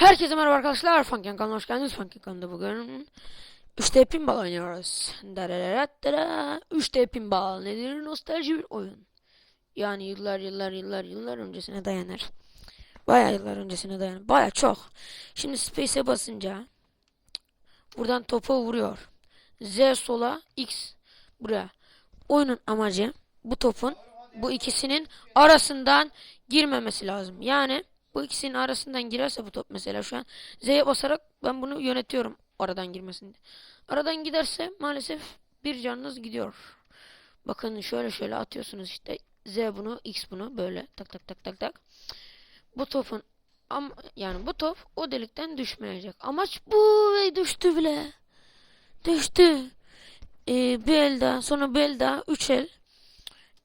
Herkese merhaba arkadaşlar. Funkin kanalına hoş geldiniz. Funkin kanalında bugün 3D pinball oynuyoruz. Darararattara. 3D pinball nedir? Nostalji bir oyun. Yani yıllar yıllar yıllar yıllar öncesine dayanır. Baya yıllar öncesine dayanır. Baya çok. Şimdi space'e basınca buradan topa vuruyor. Z sola X buraya. Oyunun amacı bu topun bu ikisinin arasından girmemesi lazım. Yani bu ikisinin arasından girerse bu top mesela şu an Z'ye basarak ben bunu yönetiyorum aradan girmesini. Aradan giderse maalesef bir canınız gidiyor. Bakın şöyle şöyle atıyorsunuz işte Z bunu X bunu böyle tak tak tak tak tak. Bu topun am yani bu top o delikten düşmeyecek. Amaç bu ve düştü bile. Düştü. Ee, bir el daha sonra bir el daha üç el.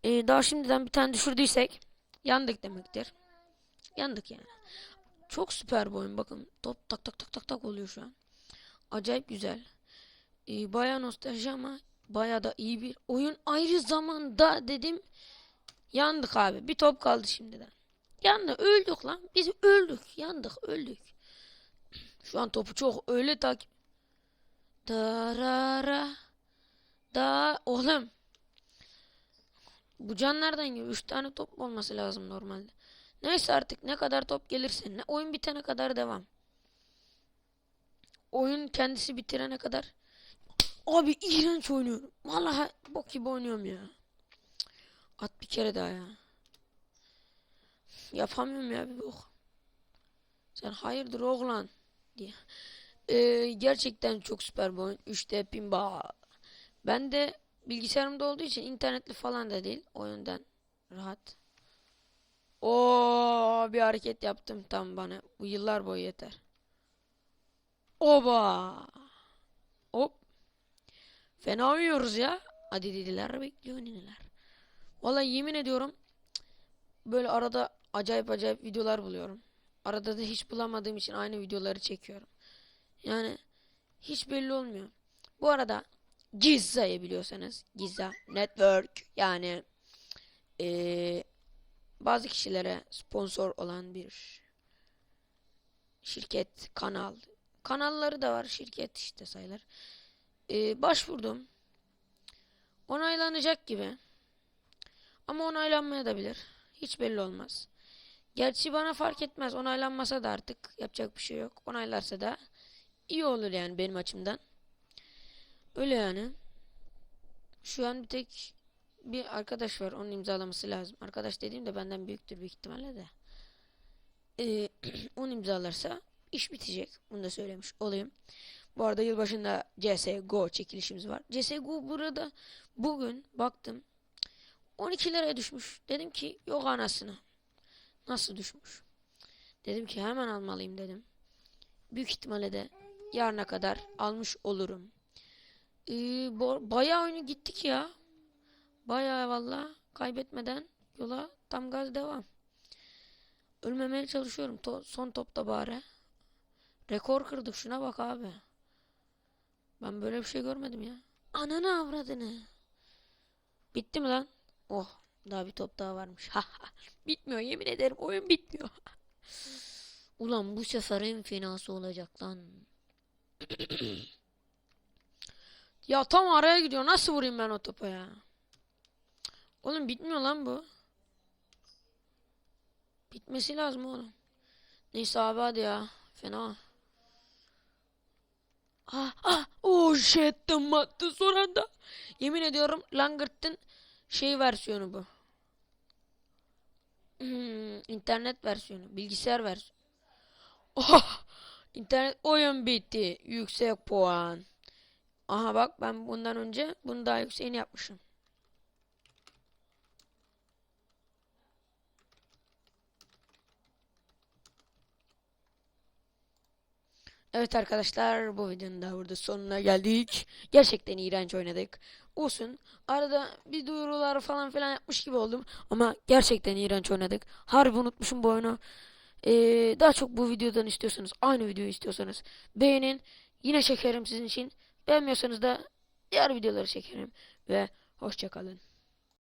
Ee, daha şimdiden bir tane düşürdüysek yandık demektir. Yandık yani. Çok süper bir oyun. Bakın top tak tak tak tak tak oluyor şu an. Acayip güzel. Ee, bayağı nostalji ama bayağı da iyi bir oyun. Ayrı zamanda dedim yandık abi. Bir top kaldı şimdiden. Yandı öldük lan. Biz öldük. Yandık öldük. Şu an topu çok öyle takip. Darara. Da oğlum. Bu can nereden geliyor? 3 tane top olması lazım normalde. Neyse artık ne kadar top gelirse ne oyun bitene kadar devam. Oyun kendisi bitirene kadar Abi iğrenç oynuyorum. Vallahi bok gibi oynuyorum ya. At bir kere daha ya. Yapamıyorum ya bir bok. Sen hayırdır oğlan diye. Ee, gerçekten çok süper bir oyun. 3D pinball. Ben de bilgisayarımda olduğu için internetli falan da değil. Oyundan rahat. Oo bir hareket yaptım tam bana. Bu yıllar boyu yeter. Oba. Hop. Fena oynuyoruz ya. Hadi dediler bekliyor nineler. Vallahi yemin ediyorum böyle arada acayip acayip videolar buluyorum. Arada da hiç bulamadığım için aynı videoları çekiyorum. Yani hiç belli olmuyor. Bu arada Gizza'yı biliyorsanız Gizza Network yani eee bazı kişilere sponsor olan bir şirket, kanal. Kanalları da var, şirket işte sayılır. Ee, başvurdum. Onaylanacak gibi. Ama onaylanmaya da bilir. Hiç belli olmaz. Gerçi bana fark etmez. Onaylanmasa da artık yapacak bir şey yok. Onaylarsa da iyi olur yani benim açımdan. Öyle yani. Şu an bir tek bir arkadaş var. Onun imzalaması lazım. Arkadaş dediğim de benden büyüktür büyük ihtimalle de. Ee, onu imzalarsa iş bitecek. Bunu da söylemiş olayım. Bu arada yılbaşında CSGO çekilişimiz var. CSGO burada bugün baktım 12 liraya düşmüş. Dedim ki yok anasını. Nasıl düşmüş? Dedim ki hemen almalıyım dedim. Büyük ihtimalle de yarına kadar almış olurum. Ee, bayağı oyunu gittik ya. Bayağı valla kaybetmeden yola tam gaz devam. Ölmemeye çalışıyorum. To- son topta bari. Rekor kırdık şuna bak abi. Ben böyle bir şey görmedim ya. Ananı avradını. Bitti mi lan? Oh daha bir top daha varmış. Bitmiyor yemin ederim oyun bitmiyor. Ulan bu sefer en olacak lan. ya tam araya gidiyor. Nasıl vurayım ben o topa ya? Oğlum bitmiyor lan bu. Bitmesi lazım oğlum. Neyse abi hadi ya. Fena. Ah ah. Oh shit. Attı son anda. Yemin ediyorum Langırt'ın şey versiyonu bu. Hmm, internet versiyonu. Bilgisayar versiyonu. Oh. İnternet oyun bitti. Yüksek puan. Aha bak ben bundan önce bunu daha yükseğini yapmışım. Evet arkadaşlar bu videonun da burada sonuna geldik. Gerçekten iğrenç oynadık. Olsun. Arada bir duyurular falan filan yapmış gibi oldum. Ama gerçekten iğrenç oynadık. Harbi unutmuşum bu oyunu. Ee, daha çok bu videodan istiyorsanız, aynı videoyu istiyorsanız beğenin. Yine çekerim sizin için. Beğenmiyorsanız da diğer videoları çekerim. Ve hoşçakalın.